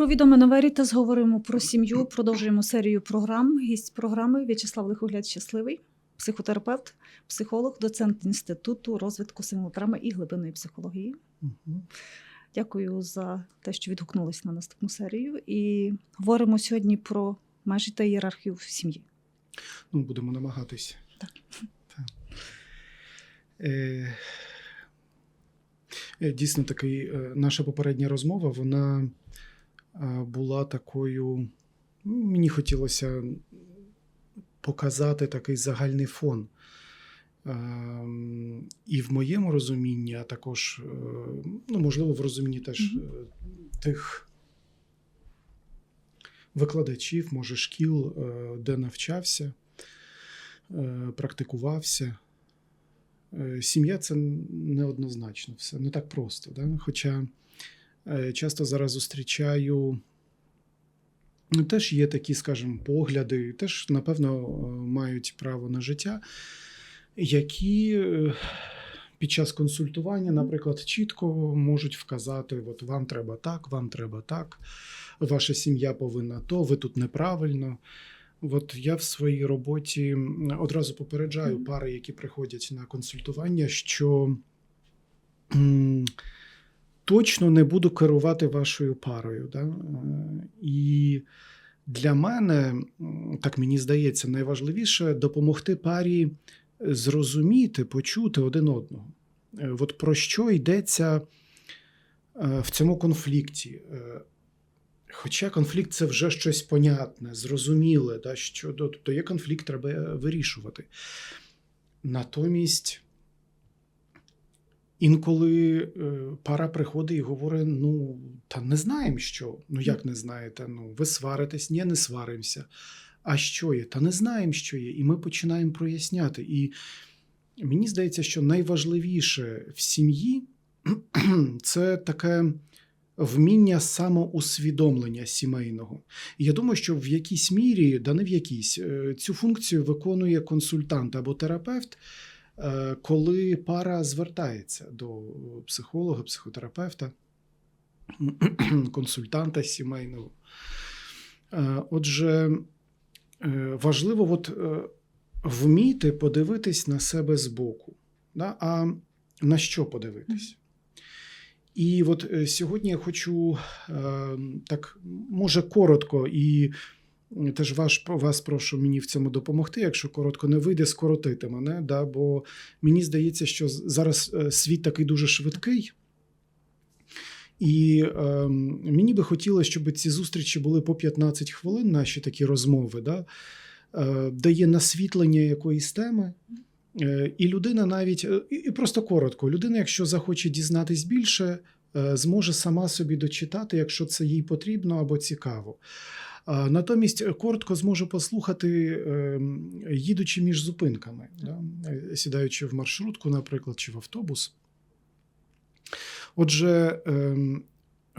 Про відоме на Верітас говоримо про сім'ю. Продовжуємо серію програм. Гість програми В'ячеслав Лихогляд Щасливий, психотерапевт, психолог, доцент інституту розвитку симулодрами і глибинної психології. Мгм. Дякую за те, що відгукнулись на наступну серію. І говоримо сьогодні про межі та ієрархію в сім'ї. Ну, будемо намагатись. Так. Так. Е, е, дійсно, такий, е, наша попередня розмова, вона була такою. ну, Мені хотілося показати такий загальний фон. Ем, І в моєму розумінні, а також, е, ну, можливо, в розумінні теж е, тих викладачів, може, шкіл, е, де навчався, е, практикувався. Е, Сім'я це неоднозначно все, не так просто. Да? Хоча е, часто зараз зустрічаю. Ну, теж є такі, скажімо, погляди, теж, напевно, е, мають право на життя, які е, під час консультування, наприклад, чітко можуть вказати: от вам треба так, вам треба так, ваша сім'я повинна то, ви тут неправильно. От я в своїй роботі одразу попереджаю пари, які приходять на консультування, що точно не буду керувати вашою парою. Да? І для мене, так мені здається, найважливіше допомогти парі зрозуміти, почути один одного. Е, От про що йдеться е, в цьому конфлікті. Е, Хоча конфлікт це вже щось понятне, зрозуміле, да, що тобто є конфлікт, треба вирішувати. Натомість, інколи е, пара приходить і говорить: ну, та не знаємо що. Ну, як не знаєте? Ну, ви сваритесь, ні, не сваримося. А що є? Та не знаємо, що є. І ми починаємо проясняти. І мені здається, що найважливіше в сім'ї це таке вміння самоусвідомлення сімейного. І я думаю, що в якійсь мірі, да не в якійсь, е, цю функцію виконує консультант або терапевт, коли пара звертається до психолога, психотерапевта, консультанта сімейного. Е, Отже, е, важливо от, е, вміти подивитись на себе збоку. Да? А на що подивитись? І от е, сьогодні я хочу е, так, може, коротко, і е, теж ваш, вас прошу мені в цьому допомогти. Якщо коротко не вийде, скоротити мене. Да? Бо мені здається, що зараз е, світ такий дуже швидкий. І е, мені би хотілося, щоб ці зустрічі були по 15 хвилин, наші такі розмови, да? е, де є насвітлення якоїсь теми. Е, І людина навіть, е, і просто коротко, людина, якщо захоче дізнатись більше, е, зможе сама собі дочитати, якщо це їй потрібно або цікаво. Натомість коротко зможе послухати, е, їдучи між зупинками, да? е, сідаючи в маршрутку, наприклад, чи в автобус. Отже, ем,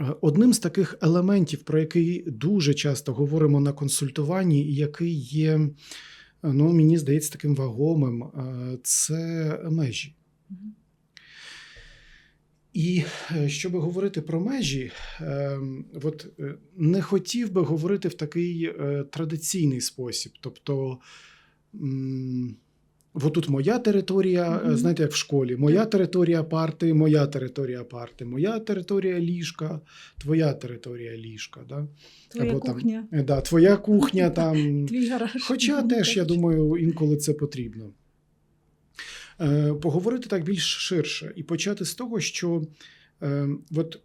е, одним з таких елементів, про який дуже часто говоримо на консультуванні, і який є, ну, мені здається, таким вагомим, е, це межі. І е, щоб говорити про межі, е, от е, не хотів би говорити в такий е, традиційний спосіб. Тобто, от тут моя територія, е, Мгм. знаєте, як в школі, моя територія парти, моя територія парти, моя територія ліжка, твоя територія ліжка. Да? Твоя Або кухня, е, да, твоя кухня там. твій гараж. Хоча теж, я думаю, інколи це потрібно. Е, Поговорити так більш ширше і почати з того, що е, от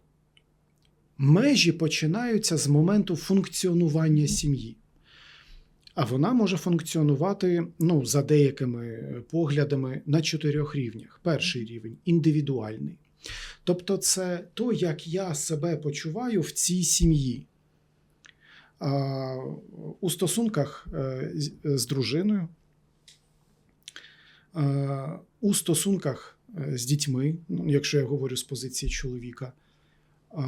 межі починаються з моменту функціонування сім'ї. А вона може функціонувати ну, за деякими поглядами на чотирьох рівнях. Перший рівень індивідуальний. Тобто, це то, як я себе почуваю в цій сім'ї. У стосунках е, з- дружиною, у стосунках е, з дітьми, ну, якщо я говорю з позиції чоловіка, е,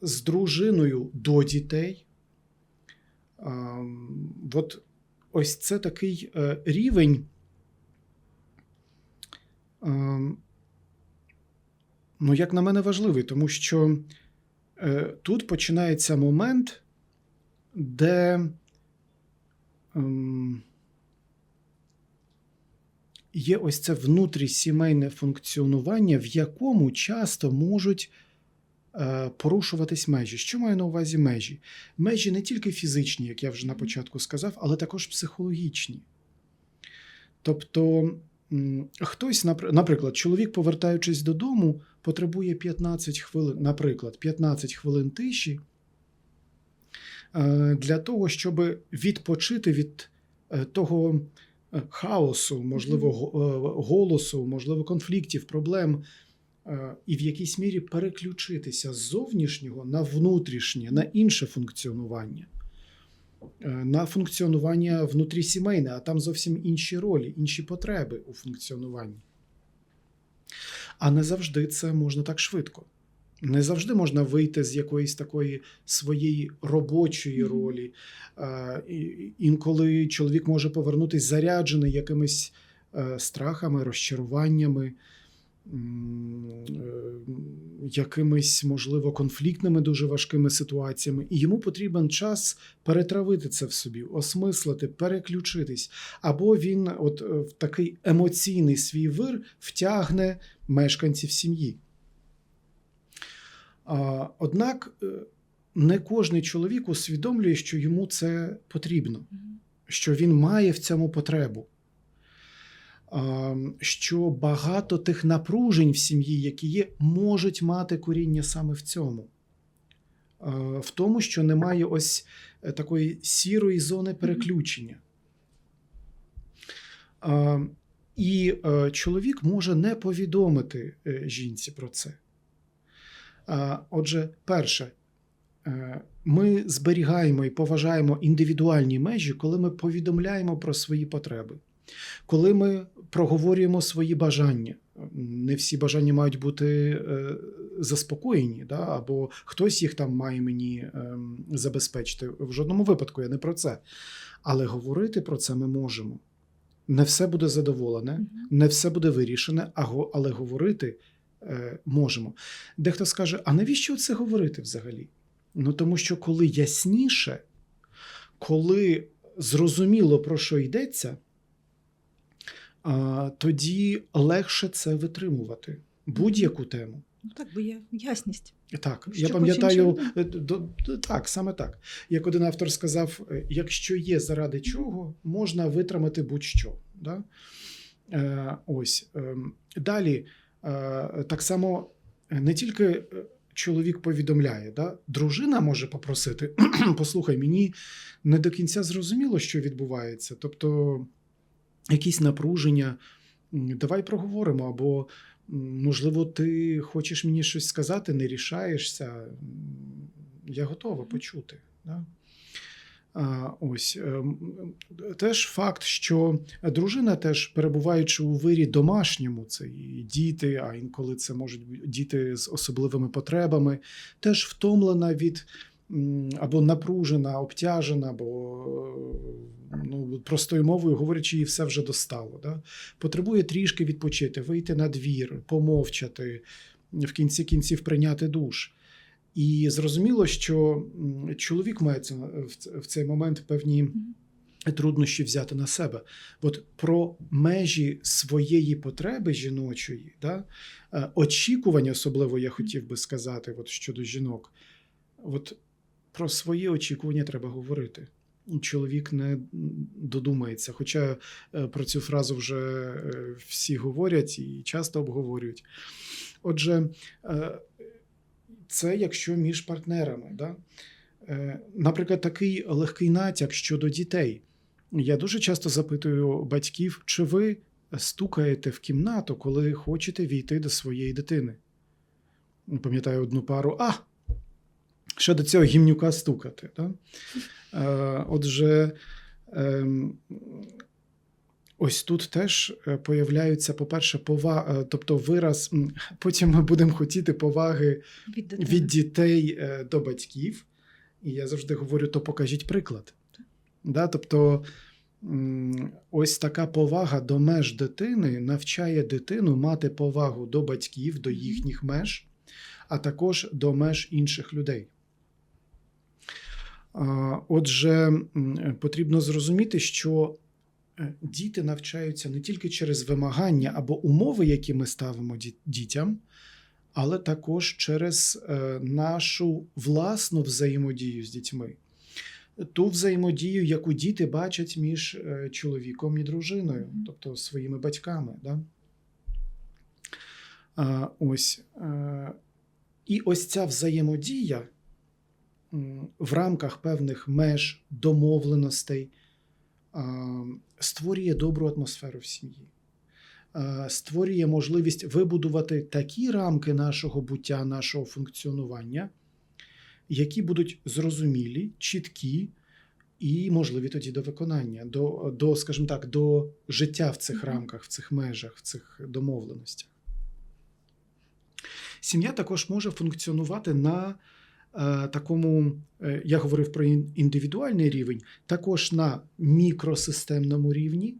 з дружиною до дітей. Е, От ось це такий е, рівень. е, Ну, як на мене, важливий, тому що е, тут починається момент, де ем, є ось це внутрісімейне функціонування, в якому часто можуть е, порушуватись межі. Що маю на увазі межі? Межі не тільки фізичні, як я вже на початку сказав, але також психологічні. Тобто, хтось, наприклад, чоловік, повертаючись додому, потребує 15 хвилин, наприклад, 15 хвилин тиші е, для того, щоб відпочити від е, того хаосу, можливо, е, голосу, можливо, конфліктів, проблем, е, і в якійсь мірі переключитися з зовнішнього на внутрішнє, на інше функціонування. Е, На функціонування внутрісімейне, а там зовсім інші ролі, інші потреби у функціонуванні. А не завжди це можна так швидко. Не завжди можна вийти з якоїсь такої своєї робочої ролі. Інколи чоловік може повернутися заряджений якимись е, страхами, розчаруваннями, е, якимись, можливо, конфліктними дуже важкими ситуаціями. І йому потрібен час перетравити це в собі, осмислити, переключитись. Або він, от е, в такий емоційний свій вир, втягне мешканців сім'ї. Однак е, не кожний чоловік усвідомлює, що йому це потрібно, що він має в цьому потребу. Що багато тих напружень в сім'ї, які є, можуть мати коріння саме в цьому. В тому, що немає ось е, такої сірої зони переключення. І е, чоловік може не повідомити жінці про це. Отже, перше, е, ми зберігаємо і поважаємо індивідуальні межі, коли ми повідомляємо про свої потреби, коли ми проговорюємо свої бажання. Не всі бажання мають бути е, заспокоєні, да? або хтось їх там має мені ем, забезпечити. В жодному випадку я не про це. Але говорити про це ми можемо. Не все буде задоволене, не все буде вирішене, але говорити можемо. Дехто скаже: а навіщо це говорити взагалі? Ну тому що коли ясніше, коли зрозуміло про що йдеться, тоді легше це витримувати. Будь-яку тему. Ну так, бо є ясність. Так, Що я пам'ятаю, е, так, саме так. Як один автор сказав: е, якщо є заради чого, можна витримати будь-що. Да? Е, ось. ем, Далі, е, так само е, не тільки е, чоловік повідомляє, да? дружина може попросити: послухай, мені не до кінця зрозуміло, що відбувається. Тобто, якісь напруження, давай проговоримо, або можливо, ти хочеш мені щось сказати, не рішаєшся. Я готова почути. Да? Ось ем, теж факт, що дружина, теж перебуваючи у вирі домашньому, це і діти, а інколи це можуть бути діти з особливими потребами, теж втомлена від або напружена, обтяжена, або ну, простою мовою говорячи, їй все вже достало. Да? Потребує трішки відпочити, вийти на двір, помовчати, в кінці кінців прийняти душ. І зрозуміло, що чоловік має це- в цей момент певні труднощі взяти на себе. От про межі своєї потреби жіночої, да, е, очікування, особливо я хотів би сказати, от щодо жінок, от про свої очікування треба говорити. Чоловік не додумається. Хоча е, про цю фразу вже е, всі говорять і часто обговорюють. Отже, е, це якщо між партнерами. Да? Е, Наприклад, такий легкий натяк щодо дітей. Я дуже часто запитую батьків, чи ви стукаєте в кімнату, коли хочете війти до своєї дитини. Пам'ятаю одну пару, а ще до цього гімнюка стукати. Да? Е, Отже, ем, ось тут теж е, появляються, по-перше, повага, тобто вираз, потім ми будемо хотіти поваги Від дитини. від дітей е, до батьків. І я завжди говорю: то покажіть приклад. Да? Тобто, ось така повага до меж дитини навчає дитину мати повагу до батьків, до їхніх меж. а також до меж інших людей. Отже, потрібно зрозуміти, що е, діти навчаються не тільки через вимагання або умови, які ми ставимо дітям, але також через е, нашу власну взаємодію з дітьми. Ту взаємодію, яку діти бачать між е, чоловіком і дружиною, тобто своїми батьками. Да? А, ось. Е, і ось ця взаємодія в рамках певних меж, домовленостей створює добру атмосферу в сім'ї. Створює можливість вибудувати такі рамки нашого буття, нашого функціонування, які будуть зрозумілі, чіткі і можливі тоді до виконання, до, до скажімо так, до життя в цих рамках, в цих межах, в цих домовленостях. Сім'я також може функціонувати на такому, е, я говорив про індивідуальний рівень, також на мікросистемному рівні,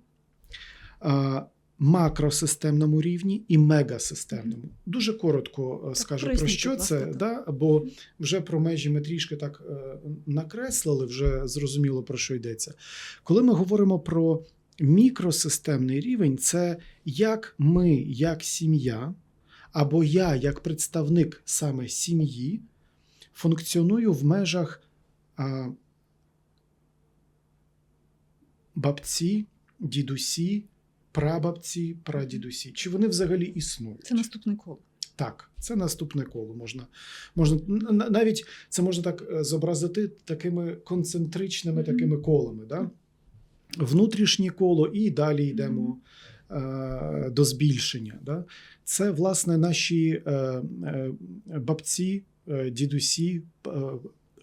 е, макросистемному рівні і мегасистемному. Дуже коротко е, скажу про що це, так. да? бо вже про межі ми трішки так е, накреслили, вже зрозуміло про що йдеться. Коли ми говоримо про мікросистемний рівень, це як ми, як сім'я, або я, як представник саме сім'ї, функціоную в межах а, бабці, дідусі, прабабці, прадідусі. Чи вони взагалі існують? Це наступне коло. Так, це наступне коло. Можна, можна навіть це можна так е, зобразити такими концентричними Мгм. такими колами. Да? Внутрішнє коло, і далі йдемо е, до збільшення. Да? Це, власне, наші е, е, бабці, дідусі, е,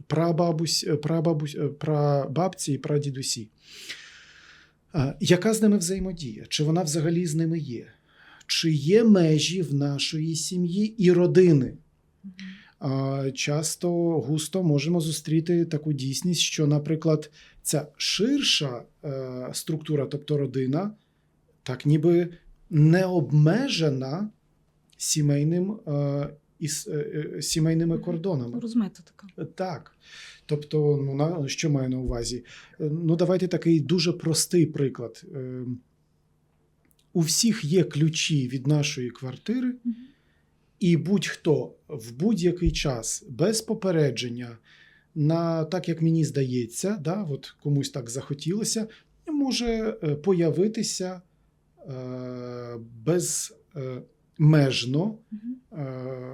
прабабусь, е, прабабусь, е, прабабці і прадідусі. Яка з ними взаємодія? Чи вона взагалі з ними є? Чи є межі в нашої сім'ї і родини? Часто густо можемо зустріти таку дійсність, що, наприклад, ця ширша структура, тобто родина, так ніби не обмежена сімейним, із, е, е, сімейними кордонами. Розмета така. Так. Тобто, ну, на, що маю на увазі? Е, Ну, давайте такий дуже простий приклад. Е, У всіх є ключі від нашої квартири, і будь-хто в будь-який час без попередження, на так як мені здається, да, от комусь так захотілося, може е, появитися е, безмежно Мгм. Е,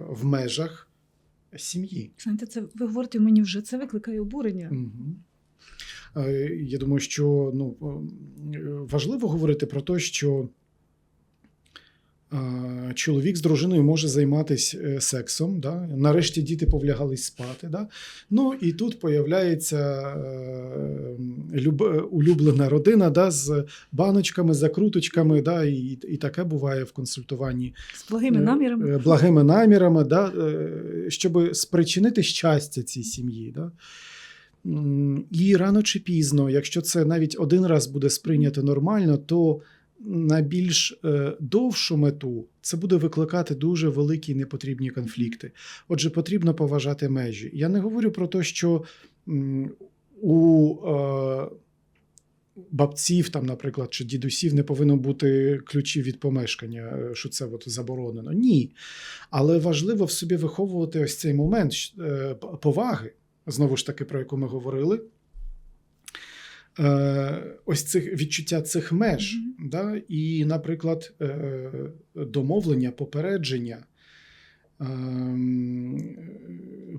в межах сім'ї. Знаєте, це ви говорите мені вже це викликає обурення. Е, Я думаю, що ну, важливо говорити про те, що чоловік з дружиною може займатися сексом. Да? Нарешті діти повлягались спати. Да? Ну і тут появляється е, улюблена родина да, з баночками, закруточками, да, і, і таке буває в консультуванні З благими намірами. Е, благими намірами, да, е, щоб спричинити щастя цій сім'ї. Да. І рано чи пізно, якщо це навіть один раз буде сприйнято нормально, то на більш е, довшу мету це буде викликати дуже великі непотрібні конфлікти. Отже, потрібно поважати межі. Я не говорю про те, що у е, бабців, там, наприклад, чи дідусів не повинно бути ключів від помешкання, е, що це от заборонено. Ні. Але важливо в собі виховувати ось цей момент поваги, знову ж таки, про яку ми говорили. Е, Ось цих відчуття цих меж, Мгм. да? і, наприклад, е, домовлення, попередження ем,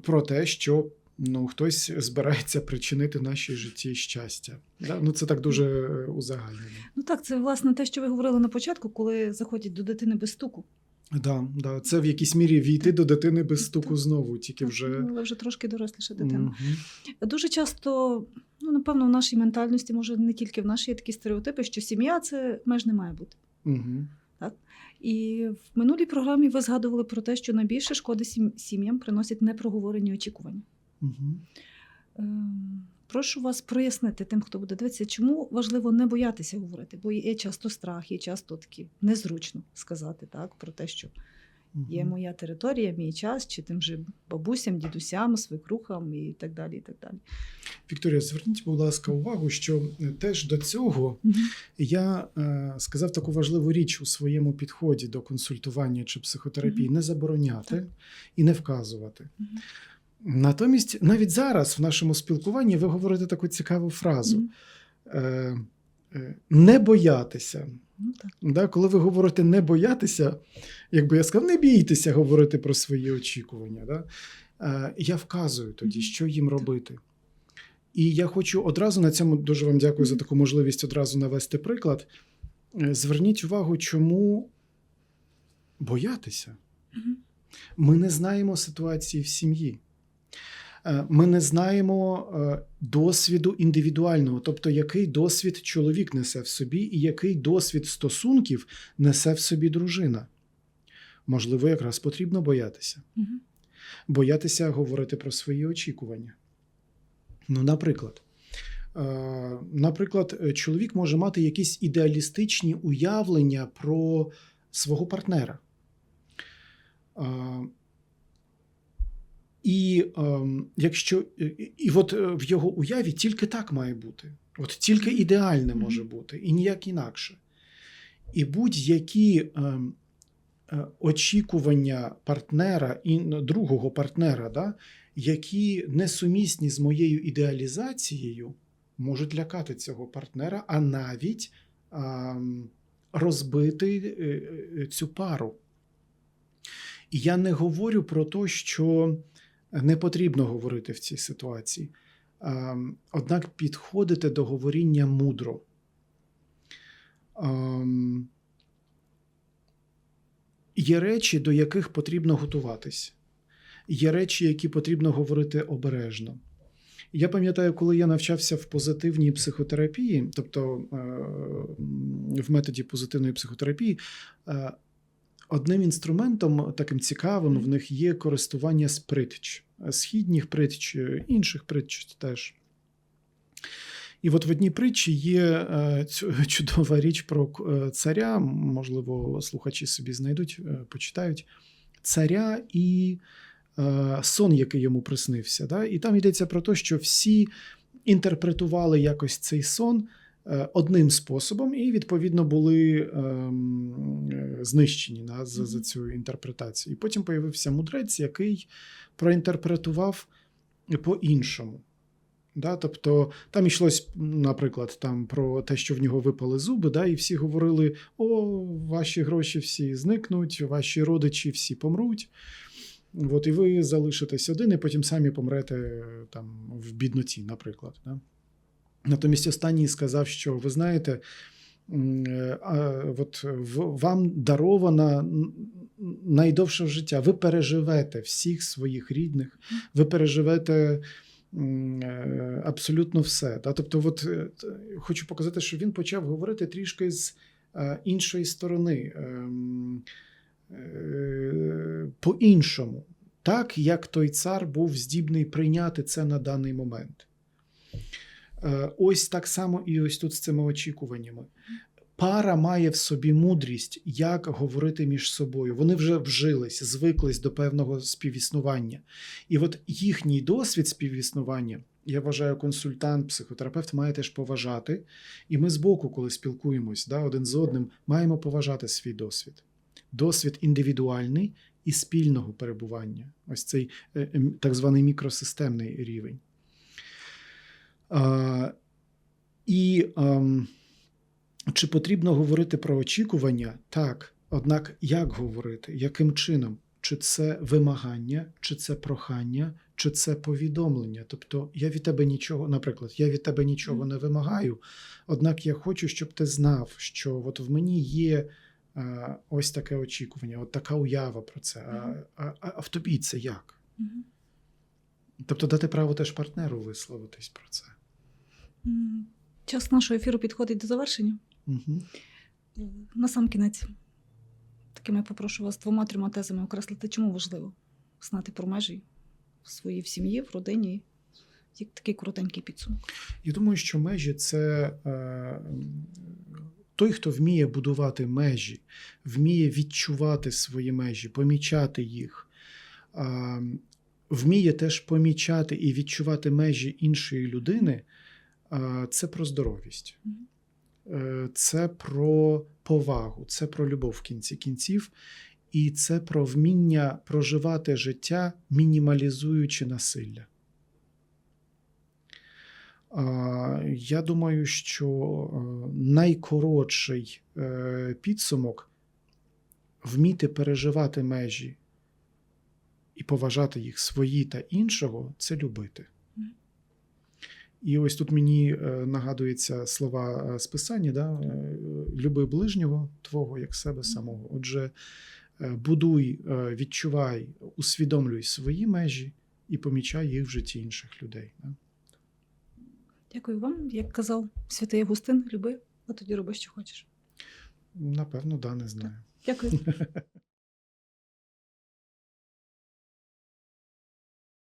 про те, що ну, хтось збирається причинити нашій житті щастя. Да? Ну, це так дуже е, узагальнено. Ну так, це власне те, що ви говорили на початку, коли заходять до дитини без стуку. Да, да. Це в якійсь мірі війти до дитини без стуку знову, тільки вже. Ну, Але вже трошки доросліша дитина. Мгм. Дуже часто, ну напевно, в нашій ментальності, може не тільки в нашій, є такі стереотипи, що сім'я це меж не має бути. Мгм. І в минулій програмі ви згадували про те, що найбільше шкоди сім'ям приносять непроговорені очікування. Мгм. Прошу вас прояснити тим, хто буде дивитися, чому важливо не боятися говорити, бо є часто страх, є часто такі незручно сказати так про те, що Є моя територія, мій час, чи тим же бабусям, дідусям, свекрухам і так далі. І так далі. Вікторія, зверніть, будь ласка, увагу, що е, теж до цього я е, сказав таку важливу річ у своєму підході до консультування чи психотерапії: не забороняти Так. і не вказувати. Натомість, навіть зараз в нашому спілкуванні ви говорите таку цікаву фразу: е, не боятися. Ну, так. Да, коли ви говорите не боятися, якби я сказав, не бійтеся говорити про свої очікування. Да? Е, я вказую тоді, що їм робити. І я хочу одразу на цьому дуже вам дякую за таку можливість одразу навести приклад. Зверніть увагу, чому боятися. Ми не знаємо ситуації в сім'ї. Е, Ми не знаємо е, досвіду індивідуального, тобто який досвід чоловік несе в собі, і який досвід стосунків несе в собі дружина. Можливо, якраз потрібно боятися. Мгм. Боятися говорити про свої очікування. Ну, наприклад, е, наприклад, чоловік може мати якісь ідеалістичні уявлення про свого партнера. Е, І ем, якщо і, і от е, в його уяві тільки так має бути, от тільки ідеальне може бути, і ніяк інакше. І будь-які ем, е, очікування партнера і другого партнера, да, які несумісні з моєю ідеалізацією, можуть лякати цього партнера, а навіть ем, розбити е, е, цю пару. І я не говорю про те, що не потрібно говорити в цій ситуації. Ем, Однак підходити до говоріння мудро. Ем, Є речі, до яких потрібно готуватись. Є речі, які потрібно говорити обережно. Я пам'ятаю, коли я навчався в позитивній психотерапії, тобто е, в методі позитивної психотерапії, е, одним інструментом таким цікавим в них є користування з притч, східніх притч, е, інших притч теж. І от в одній притчі є е, чудова річ про е, царя, можливо, слухачі собі знайдуть, почитають. Царя і сон, який йому приснився. І там йдеться про те, що всі інтерпретували якось цей сон одним способом, і, відповідно, були ем, е, знищені да, за, за цю інтерпретацію. І потім появився мудрець, який проінтерпретував по-іншому. Да, тобто там йшлось, наприклад, там про те, що в нього випали зуби, да, і всі говорили: о, ваші гроші всі зникнуть, ваші родичі всі помруть. От, і ви залишитесь один, і потім самі помрете е, там, в бідноті, наприклад. Да? Натомість останній сказав, що ви знаєте, е, от вам дарована найдовше життя. Ви переживете всіх своїх рідних, ви переживете е, абсолютно все. Тобто, от, е, хочу показати, що він почав говорити трішки з іншої сторони, ем, по-іншому, так як той цар був здібний прийняти це на даний момент. Е, Ось так само і ось тут з цими очікуваннями. Пара має в собі мудрість, як говорити між собою. Вони вже вжились, звиклись до певного співіснування. І от їхній досвід співіснування, я вважаю, консультант, психотерапевт має теж поважати. І ми збоку, коли спілкуємось да, один з одним, маємо поважати свій досвід. Досвід індивідуальний і спільного перебування. Ось цей е, так званий мікросистемний рівень. А, і ем, чи потрібно говорити про очікування? Так. Однак, як говорити, яким чином? Чи це вимагання, чи це прохання, чи це повідомлення? Тобто, я від тебе нічого, наприклад, я від тебе нічого не вимагаю, однак я хочу, щоб ти знав, що от в мені є е, ось таке очікування, от така уява про це. А, а, а, а в тобі це як? Тобто дати право теж партнеру висловитись про це. Час нашого ефіру підходить до завершення. Угу. На сам кінець. Такими попрошу вас двома-трьома тезами окреслити, чому важливо знати про межі в своїй в сім'ї, в родині. Як такий коротенький підсумок. Я думаю, що межі це е, той, хто вміє будувати межі, вміє відчувати свої межі, помічати їх, а, вміє теж помічати і відчувати межі іншої людини, а, це про здоровість. Мгм. Е, Це про повагу, це про любов в кінці кінців, і це про вміння проживати життя, мінімалізуючи насилля. Я думаю, що е, найкоротший е, підсумок вміти переживати межі і поважати їх свої та іншого це любити. І ось тут мені е, нагадуються слова е, з Писання, да? е, люби ближнього твого як себе самого. Отже, е, будуй, е, відчувай, усвідомлюй свої межі і помічай їх в житті інших людей. Да? Дякую вам. Як казав святий Августин, люби, а тоді роби, що хочеш. Напевно, да, не знаю. Дякую.